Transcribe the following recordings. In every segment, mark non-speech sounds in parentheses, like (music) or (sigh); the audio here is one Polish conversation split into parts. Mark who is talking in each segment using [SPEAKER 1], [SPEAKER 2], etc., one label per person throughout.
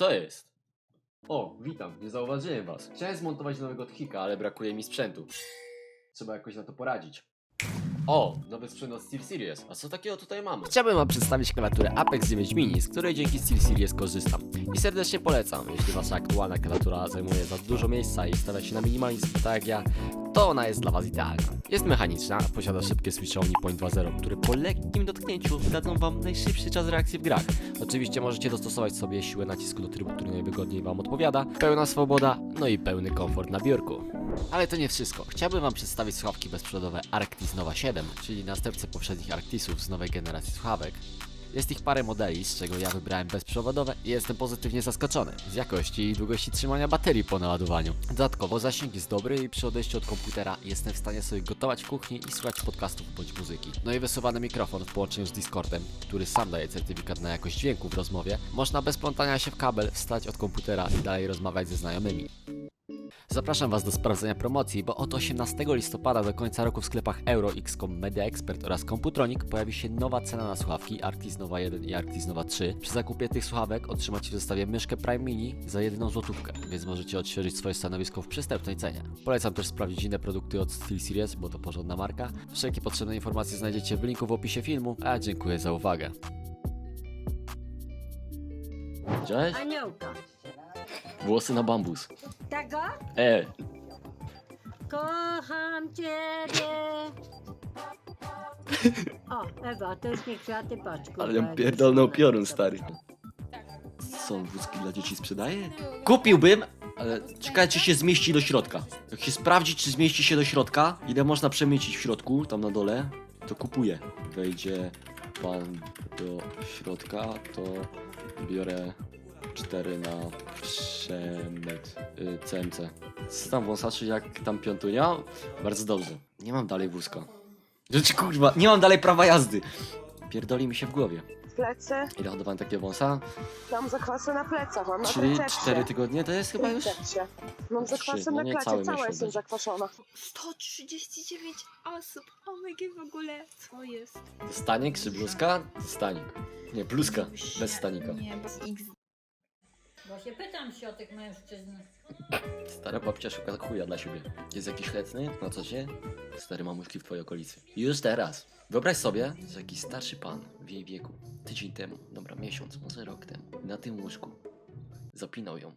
[SPEAKER 1] Co jest? O, witam, nie zauważyłem was. Chciałem zmontować nowego tchika, ale brakuje mi sprzętu. Trzeba jakoś na to poradzić. O, nowy sprzęt od SteelSeries. A co takiego tutaj mamy? Chciałbym wam przedstawić klawiaturę Apex 9 Mini, z której dzięki SteelSeries korzystam. I serdecznie polecam, jeśli wasza aktualna klawiatura zajmuje za dużo miejsca i stawia się na minimalizm tak jak ja, to ona jest dla was idealna. Jest mechaniczna, posiada szybkie switche Point 2.0, które po lekkim dotknięciu dadzą wam najszybszy czas reakcji w grach. Oczywiście możecie dostosować sobie siłę nacisku do trybu, który najwygodniej wam odpowiada, pełna swoboda, no i pełny komfort na biurku. Ale to nie wszystko. Chciałbym wam przedstawić słuchawki bezprzewodowe Arctis Nova 7, czyli następcę poprzednich Arctisów z nowej generacji słuchawek. Jest ich parę modeli, z czego ja wybrałem bezprzewodowe i jestem pozytywnie zaskoczony z jakości i długości trzymania baterii po naładowaniu. Dodatkowo zasięg jest dobry i przy odejściu od komputera jestem w stanie sobie gotować w kuchni i słuchać podcastów bądź muzyki. No i wysuwany mikrofon w połączeniu z Discordem, który sam daje certyfikat na jakość dźwięku w rozmowie, można bez plątania się w kabel wstać od komputera i dalej rozmawiać ze znajomymi. Zapraszam Was do sprawdzenia promocji, bo od 18 listopada do końca roku w sklepach Euro, XCOM, Media Expert oraz Computronic pojawi się nowa cena na słuchawki Arctis Nova 1 i Arctis Nova 3. Przy zakupie tych słuchawek otrzymacie w zestawie myszkę Prime Mini za jedyną złotówkę, więc możecie odświeżyć swoje stanowisko w przystępnej cenie. Polecam też sprawdzić inne produkty od SteelSeries, bo to porządna marka. Wszelkie potrzebne informacje znajdziecie w linku w opisie filmu, a dziękuję za uwagę. Cześć,
[SPEAKER 2] Aniołka.
[SPEAKER 1] Włosy na bambus.
[SPEAKER 2] Tego?
[SPEAKER 1] E,
[SPEAKER 2] Kocham ciebie. O, Ewa, to już nie kwiaty, patrz. kurwa,
[SPEAKER 1] Ale ją
[SPEAKER 2] jest
[SPEAKER 1] piorun, stary. On wózki dla dzieci sprzedaje? Kupiłbym, ale czekaj, czy się zmieści do środka. Jak się sprawdzi, czy zmieści się do środka, ile można przemieścić w środku, tam na dole, to kupuję. Wejdzie pan do środka, to biorę 4 na przemyt y, CMC. Co tam wąsaczy, jak tam piątunia? Bardzo dobrze. Nie mam dalej wózka. Rzecz kurwa, nie mam dalej prawa jazdy. Pierdoli mi się w głowie.
[SPEAKER 3] plecy.
[SPEAKER 1] Ile hodowałem takie wąsa?
[SPEAKER 3] Mam zakwasy na plecach, mam na
[SPEAKER 1] 3-4 tygodnie to jest chyba już?
[SPEAKER 3] Tricepsie. Mam
[SPEAKER 1] Trzy,
[SPEAKER 3] zakwasy
[SPEAKER 1] no
[SPEAKER 3] na
[SPEAKER 1] nie cały
[SPEAKER 3] cała
[SPEAKER 1] miesiąc
[SPEAKER 3] jestem
[SPEAKER 1] będzie.
[SPEAKER 3] zakwaszona.
[SPEAKER 4] 139 osób. O my god, w ogóle, co jest?
[SPEAKER 1] Stanik czy bluzka? Stanik. Nie, bluzka, bez stanika.
[SPEAKER 4] Nie, bez X.
[SPEAKER 2] Się pytam się o tych mężczyzn.
[SPEAKER 1] Stara babcia szuka chuja dla siebie. Jest jakiś chętny? Na co się? Stare mamuszki w twojej okolicy. Już teraz. Wyobraź sobie, że jakiś starszy pan w jej wieku, tydzień temu, dobra, miesiąc, może rok temu, na tym łóżku zapinał ją.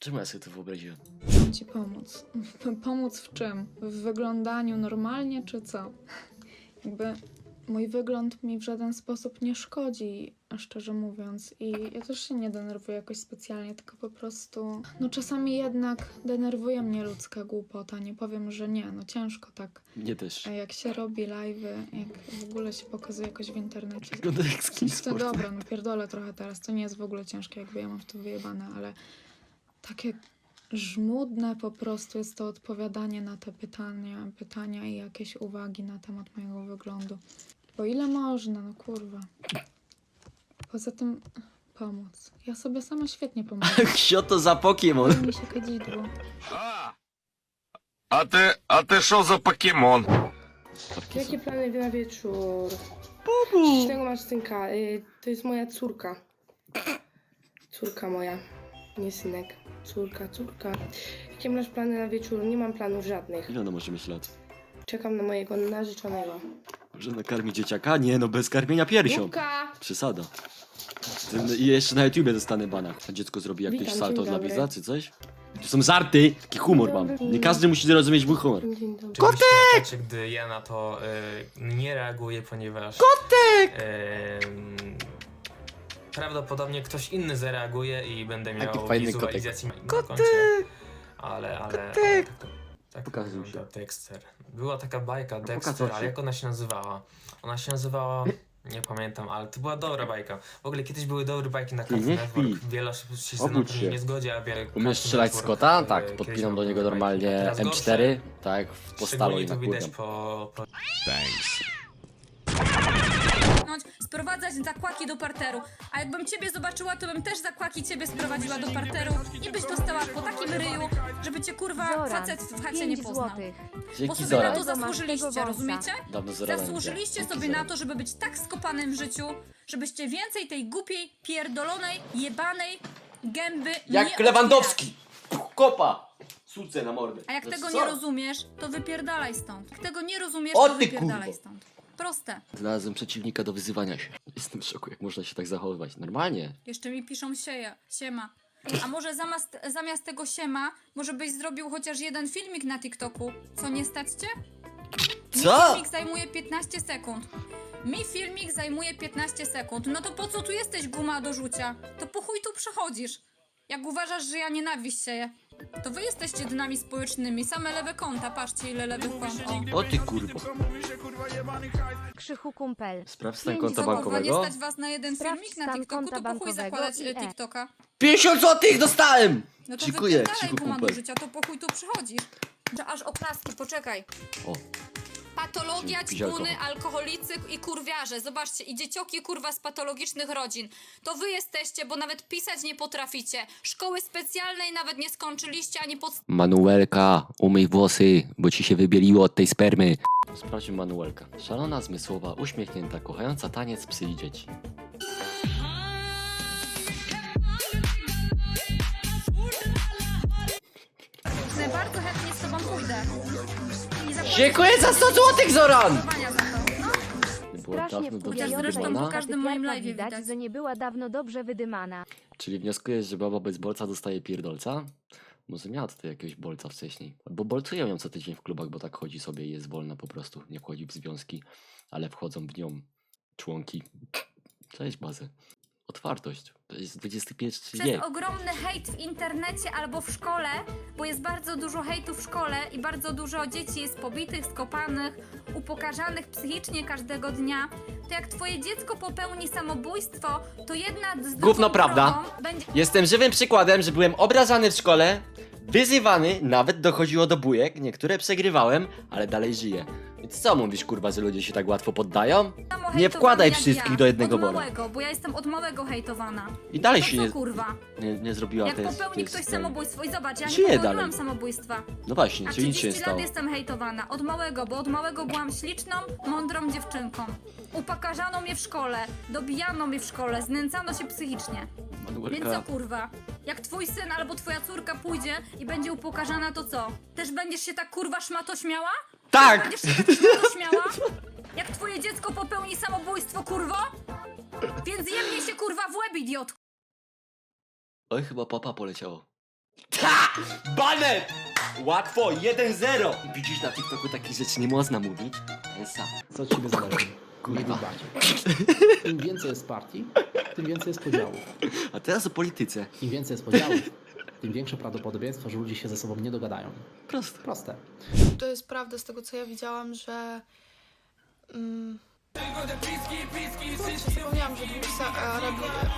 [SPEAKER 1] Czemu ja sobie to wyobraziłem?
[SPEAKER 5] ci pomóc. (laughs) Pomóc w czym? W wyglądaniu normalnie, czy co? (laughs) Jakby mój wygląd mi w żaden sposób nie szkodzi, szczerze mówiąc. I ja też się nie denerwuję jakoś specjalnie, tylko po prostu. No czasami jednak denerwuje mnie ludzka głupota. Nie powiem, że nie. No ciężko tak.
[SPEAKER 1] Nie też.
[SPEAKER 5] A jak się robi live'y, jak w ogóle się pokazuje jakoś w internecie.
[SPEAKER 1] Wygląda jak z kimś
[SPEAKER 5] To dobra, no pierdolę trochę teraz. To nie jest w ogóle ciężkie, jakby ja mam w to wyjebane, ale takie żmudne po prostu jest to odpowiadanie na te pytania, pytania i jakieś uwagi na temat mojego wyglądu. Bo ile można, no kurwa. Poza tym pomóc. Ja sobie sama świetnie pomogę. (laughs)
[SPEAKER 1] Kto to za Pokémon?
[SPEAKER 5] mi się kadzidło.
[SPEAKER 6] А, а ти, а ти що за покемон?
[SPEAKER 7] Jakie plany na wieczór? Z czego masz synka? Y, to jest moja córka. Córka moja. Nie synek. Córka, córka. Jakie masz plany na wieczór? Nie mam planów żadnych.
[SPEAKER 1] Ile ona może mieć lat?
[SPEAKER 7] Czekam na mojego narzeczonego.
[SPEAKER 1] Że nakarmi dzieciaka? Nie no, bez karmienia piersią. Przesada. I jeszcze na YouTubie dostanę bana. A dziecko zrobi jakieś
[SPEAKER 7] Witam,
[SPEAKER 1] salto
[SPEAKER 7] dzień
[SPEAKER 1] dla
[SPEAKER 7] dobry.
[SPEAKER 1] widza, czy coś? To są żarty! Taki humor mam. Nie każdy musi zrozumieć mój humor.
[SPEAKER 7] Dzień dobry.
[SPEAKER 8] Kotek! Gdy ja na to y, nie reaguję, ponieważ. Kotek! prawdopodobnie ktoś inny zareaguje i będę miał
[SPEAKER 1] Jaki fajny
[SPEAKER 8] wizualizację na koncie. Ale, ale.
[SPEAKER 1] Kotek!
[SPEAKER 8] ale tak, to- tak
[SPEAKER 1] Pokazuj
[SPEAKER 8] wygląda Dexter. Była taka bajka Dexter,
[SPEAKER 1] pokazał się.
[SPEAKER 8] ale jak ona się nazywała? Ona się nazywała. Nie pamiętam, ale to była dobra bajka. W ogóle kiedyś były dobre bajki na Cartoon Network. Wiele osób się ze
[SPEAKER 1] Obudź
[SPEAKER 8] mną
[SPEAKER 1] się.
[SPEAKER 8] nie zgodzi, a wiele
[SPEAKER 1] Umiesz strzelać z kota?
[SPEAKER 8] e,
[SPEAKER 1] Tak, podpinam do niego normalnie
[SPEAKER 8] Teraz gorsze.
[SPEAKER 1] M4, tak, w postalu i
[SPEAKER 8] Szczególnie to widać
[SPEAKER 1] nakładam.
[SPEAKER 8] po, po
[SPEAKER 9] sprowadzać zakłaki do parteru. A jakbym ciebie zobaczyła, to bym też zakłaki ciebie sprowadziła do parteru i byś dostała po takim ryju, żeby cię kurwa facet w chacie nie poznał. Bo
[SPEAKER 1] Dzięki
[SPEAKER 9] sobie na
[SPEAKER 1] Zora.
[SPEAKER 9] to zasłużyliście, rozumiecie?
[SPEAKER 1] Dawno Zora nie
[SPEAKER 9] Zasłużyliście sobie
[SPEAKER 1] Dzięki
[SPEAKER 9] na
[SPEAKER 1] Zora.
[SPEAKER 9] to, żeby być tak skopanym w życiu, żebyście więcej tej głupiej, pierdolonej, jebanej gęby nie
[SPEAKER 1] Jak Lewandowski! Puch, Kopa! Suce na mordę.
[SPEAKER 9] a jak
[SPEAKER 1] To
[SPEAKER 9] tego
[SPEAKER 1] co?
[SPEAKER 9] nie rozumiesz, to wypierdalaj stąd. Jak tego nie rozumiesz,
[SPEAKER 1] O
[SPEAKER 9] to
[SPEAKER 1] ty
[SPEAKER 9] wypierdalaj
[SPEAKER 1] kurwo.
[SPEAKER 9] stąd. Proste.
[SPEAKER 1] Znalazłem przeciwnika do wyzywania się. Jestem w szoku, jak można się tak zachowywać. Normalnie.
[SPEAKER 9] Jeszcze mi piszą sieja, siema. A może zamiast, zamiast tego siema, może byś zrobił chociaż jeden filmik na TikToku? Co, nie stać cię? Mi
[SPEAKER 1] Co?
[SPEAKER 9] filmik zajmuje 15 sekund. Mi filmik zajmuje 15 sekund. No to po co tu jesteś, guma do rzucia? To po chuj tu przychodzisz. Jak uważasz, że ja nienawiść sieję, to wy jesteście dynami społecznymi. Same lewe konta, patrzcie ile lewych kont. O.
[SPEAKER 1] O ty kurwo.
[SPEAKER 10] Krzychu kumpel.
[SPEAKER 1] Sprawdź stan konta
[SPEAKER 9] Co, kurwa, nie
[SPEAKER 1] bankowego.
[SPEAKER 9] stać was na jeden
[SPEAKER 10] Sprawdź
[SPEAKER 9] filmik na
[SPEAKER 10] stan
[SPEAKER 9] TikToku,
[SPEAKER 10] konta
[SPEAKER 9] to po chuj
[SPEAKER 10] bankowego
[SPEAKER 9] zakładać
[SPEAKER 10] i
[SPEAKER 9] e,
[SPEAKER 10] e.
[SPEAKER 9] TikToka.
[SPEAKER 1] 50 złotych dostałem!
[SPEAKER 9] No to
[SPEAKER 1] Dziękuję,
[SPEAKER 9] wypierdalaj
[SPEAKER 1] Krzychu
[SPEAKER 9] guma do
[SPEAKER 1] kumpel.
[SPEAKER 9] życia, to po chuj tu przychodzisz. Że aż oklaski, poczekaj.
[SPEAKER 1] O,
[SPEAKER 9] Patologia,
[SPEAKER 1] Czyli pić
[SPEAKER 9] ćpuny,
[SPEAKER 1] alkohol.
[SPEAKER 9] alkoholicy i kurwiarze. Zobaczcie, i dziecioki kurwa z patologicznych rodzin. To wy jesteście, bo nawet pisać nie potraficie. Szkoły specjalnej nawet nie skończyliście, ani pod...
[SPEAKER 1] Manuelka, umyj włosy, bo ci się wybieliło od tej spermy. Sprawdźmy Manuelka. Szalona, zmysłowa, uśmiechnięta, kochająca taniec, psy i dzieci. Dziękuję za 100 złotych, Zoran! Nie było
[SPEAKER 10] Strasznie
[SPEAKER 1] dawno dobrze
[SPEAKER 9] Chociaż zresztą
[SPEAKER 1] wydymana.
[SPEAKER 9] po każdym moim live'ie
[SPEAKER 10] widać,
[SPEAKER 9] widać.
[SPEAKER 10] że nie była dawno dobrze wydymana.
[SPEAKER 1] Czyli wnioskujesz, że baba bez bolca dostaje pierdolca? Może miała tutaj jakiegoś bolca wcześniej. Bo bolcują ją co tydzień w klubach, bo tak chodzi sobie i jest wolna po prostu. Nie wchodzi w związki, ale wchodzą w nią członki. Cześć, bazę. Otwartość. To jest XXI
[SPEAKER 9] Przez
[SPEAKER 1] wiek.
[SPEAKER 9] ogromny hejt w internecie albo w szkole, bo jest bardzo dużo hejtu w szkole i bardzo dużo dzieci jest pobitych, skopanych, upokarzanych psychicznie każdego dnia, to jak twoje dziecko popełni samobójstwo, to jedna z drugą
[SPEAKER 1] Gówno prawda.
[SPEAKER 9] drogą będzie
[SPEAKER 1] Jestem żywym przykładem, że byłem obrażany w szkole, wyzywany, nawet dochodziło do bujek, niektóre przegrywałem, ale dalej żyję. Więc co mówisz, kurwa, że ludzie się tak łatwo poddają?
[SPEAKER 9] samo
[SPEAKER 1] Nie
[SPEAKER 9] hejtowana
[SPEAKER 1] wkładaj
[SPEAKER 9] jak
[SPEAKER 1] wszystkich
[SPEAKER 9] ja,
[SPEAKER 1] do jednego
[SPEAKER 9] od
[SPEAKER 1] wora.
[SPEAKER 9] małego, bo ja jestem od małego hejtowana.
[SPEAKER 1] I dalej
[SPEAKER 9] To
[SPEAKER 1] się
[SPEAKER 9] co
[SPEAKER 1] nie,
[SPEAKER 9] kurwa?
[SPEAKER 1] nie, nie zrobiła
[SPEAKER 9] Jak
[SPEAKER 1] też.
[SPEAKER 9] popełni ktoś samobójstwo i zobacz, ja nie popełniłam
[SPEAKER 1] dalej.
[SPEAKER 9] samobójstwa.
[SPEAKER 1] No właśnie,
[SPEAKER 9] A
[SPEAKER 1] czyli nic się nie
[SPEAKER 9] 30
[SPEAKER 1] stało.
[SPEAKER 9] lat jestem hejtowana. Od małego, bo od małego byłam śliczną, mądrą dziewczynką. Upakarzano mnie w szkole, dobijano mnie w szkole, znęcano się psychicznie. Więc
[SPEAKER 1] Manuelka,
[SPEAKER 9] co kurwa? Jak twój syn albo twoja córka pójdzie i będzie upokarzana, to co? Też będziesz się tak kurwa szmato śmiała?
[SPEAKER 1] Tak!
[SPEAKER 9] Będziesz się (laughs) tak śmiała? Jak twoje dziecko popełni samobójstwo, kurwo? Więc jemnie się kurwa w łeb, idiot!
[SPEAKER 1] Oj, chyba papa poleciało. Ta! Banet! Łatwo, 1-0! Widzisz, na TikToku takich rzeczy nie można mówić? Esa.
[SPEAKER 11] Co od ciebie zależy?
[SPEAKER 1] Kurwa.
[SPEAKER 11] Im więcej jest partii, tym więcej jest podziałów.
[SPEAKER 1] A teraz o polityce.
[SPEAKER 11] Im więcej jest podziałów, tym większe prawdopodobieństwo, że ludzie się ze sobą nie dogadają.
[SPEAKER 1] Proste.
[SPEAKER 11] Proste.
[SPEAKER 5] To jest prawda z tego, co ja widziałam, że... Mm, kurczę, zapomniałam, że.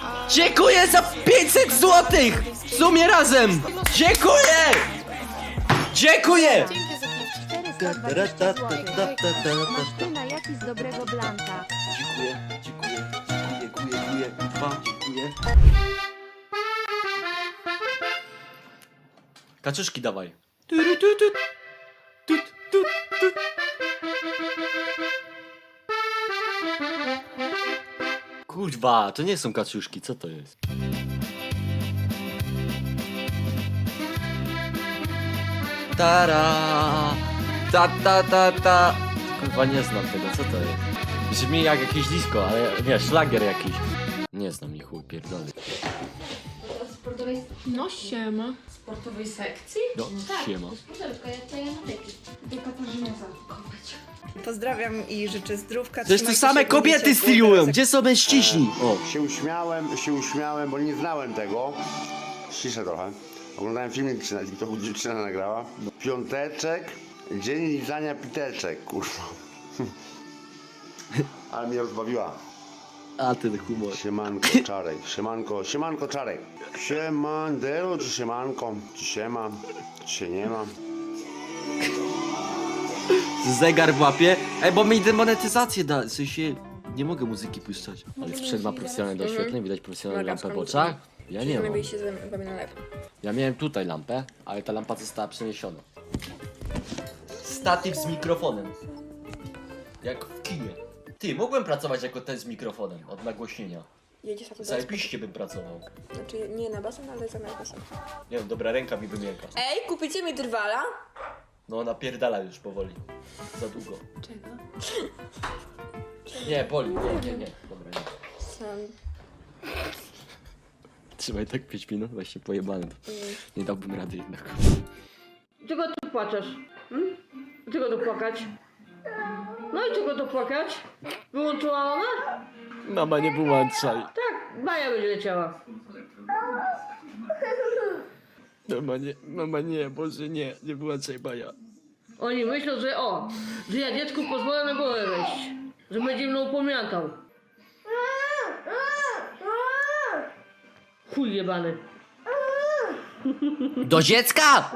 [SPEAKER 5] A...
[SPEAKER 1] Dziękuję za 500 złotych! W sumie razem! Dziękuję! Dziękuję!
[SPEAKER 5] Dzięki za gift.
[SPEAKER 10] 420 zł. Masz ty na jakiś dobrego blanta.
[SPEAKER 1] Dziękuję, dziękuję, dziękuję, dziękuję, kurwa, dziękuję. Kaczuszki dawaj. Turu, tu, tu. Tut, tut, tut. Kurwa, to nie są kaczuszki, co to jest? Tara, ta ta ta ta. Kurwa nie znam tego, co to jest? Brzmi jak jakieś disco, ale nie, szlagier jakiś. Nie znam ich chuj, pierdolę.
[SPEAKER 5] No siema.
[SPEAKER 2] Sportowej sekcji?
[SPEAKER 1] No, siema.
[SPEAKER 4] Pozdrawiam i życzę zdrówka.
[SPEAKER 1] Przecież to same kobiety stylują, gdzie są mężczyźni? O,
[SPEAKER 12] Się uśmiałem, się uśmiałem, bo nie znałem tego. Ciszę trochę. Oglądałem filmik, czy na TikToku dziewczyna nagrała. Piąteczek, dzień lizania piteczek, kurwa. (laughs) Ale mnie rozbawiła.
[SPEAKER 1] A ten humor.
[SPEAKER 12] Siemanko, czarek, siemanko, siemanko, czarek. Siemandero, czy siemanko, czy siema, czy się nie ma.
[SPEAKER 1] Zegar w łapie. Ej, bo mi demonetyzację da, w sensie nie mogę muzyki puszczać. Ale sprzęt ma profesjonalne doświetlenie, widać profesjonalną lampę w oczach. Ja nie mam.
[SPEAKER 5] się z wami na live.
[SPEAKER 1] Ja miałem tutaj lampę, ale ta lampa została przeniesiona. Statyw z mikrofonem. Jak w kinie. Ty, mogłem pracować jako ten z mikrofonem od nagłośnienia.
[SPEAKER 5] Jedziesz na to
[SPEAKER 1] Zajebiście bym pracował.
[SPEAKER 5] Znaczy nie na basen, ale zamiast basen.
[SPEAKER 1] Nie wiem, dobra ręka mi wymięka.
[SPEAKER 5] Ej, kupicie mi drwala?
[SPEAKER 1] No napierdala już powoli. Za długo.
[SPEAKER 5] Czego?
[SPEAKER 1] Nie, boli. Nie, nie, nie. Dobra, nie.
[SPEAKER 5] Sam.
[SPEAKER 1] Trzymaj tak 5 minut, właśnie pojebane. to. Nie dałbym rady jednak.
[SPEAKER 7] Czego tu płaczesz? Hmm? Czego tu płakać? No i czego tu płakać? Wyłączyła ona?
[SPEAKER 1] Mama, nie wyłączaj.
[SPEAKER 7] Tak, Maja będzie leciała.
[SPEAKER 1] Mama nie, mama nie, Boże nie, nie wyłączaj Maja.
[SPEAKER 7] Oni myślą, że o, że ja dziecku pozwolę na głowę wejść. Że będzie mną pamiętał. Chuj jebany.
[SPEAKER 1] Do dziecka!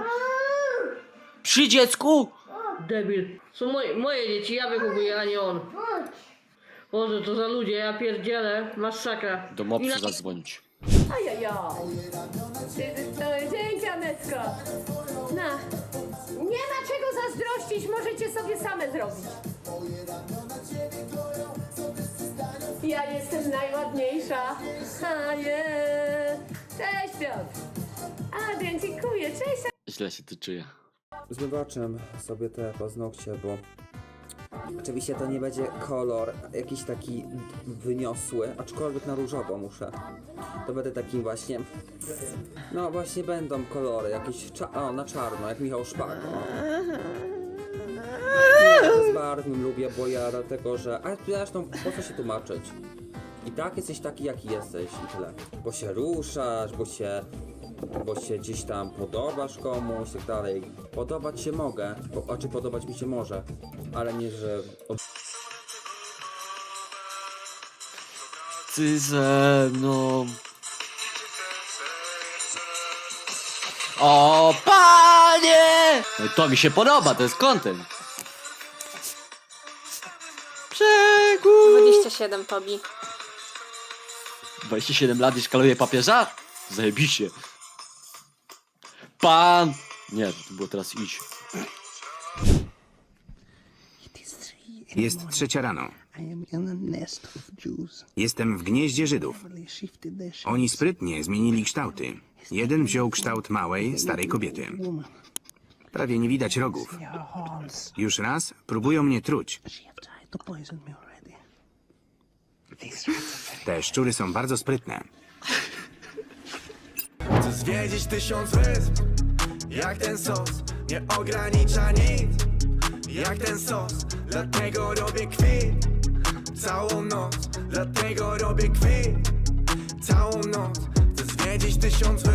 [SPEAKER 1] Przy dziecku!
[SPEAKER 7] Debil. Są moje, moje dzieci, ja wychowuję, a nie on. Boże, to za ludzie, ja pierdzielę. Masakra.
[SPEAKER 1] Do mopsu zadzwonić.
[SPEAKER 2] Ajajaj. Dzięki, Anecko. No. Nie ma czego zazdrościć, możecie sobie same zrobić. Ja jestem najładniejsza. A nie. Cześć Piotr. A, dziękuję. Cześć.
[SPEAKER 1] Źle się tu czuję.
[SPEAKER 13] Zmywaczem sobie te paznokcie, bo oczywiście to nie będzie kolor jakiś taki wyniosły, aczkolwiek na różowo muszę. To będę takim właśnie, no właśnie będą kolory, jakieś o, na czarno, jak Michał Szpak. o. Barwnym lubię, bo ja dlatego, że, a zresztą po co się tłumaczyć? I tak jesteś taki, jaki jesteś i tyle. Bo się ruszasz, bo się bo się gdzieś tam podobasz komuś i tak dalej. Podobać się mogę, bo, a czy podobać mi się może, ale nie, że od...
[SPEAKER 1] Ty ze mną. O panie! No i to mi się podoba, to jest content. Przegód!
[SPEAKER 5] 27 Tobi.
[SPEAKER 1] 27 lat i szkaluje papieża? Zajebiście. Pan! Nie, to było teraz idź.
[SPEAKER 14] Jest trzecia rano. Jestem w gnieździe Żydów. Oni sprytnie zmienili kształty. Jeden wziął kształt małej, starej kobiety. Prawie nie widać rogów. Już raz próbują mnie truć. Te szczury są bardzo sprytne.
[SPEAKER 15] Zwiedzić tysiąc wysp? Jak ten sos? Nie ogranicza nic. Jak ten sos? Dlatego robię kwit. Całą noc Dlatego robię kwit. Całą noc Chcę zwiedzić tysiąc wysp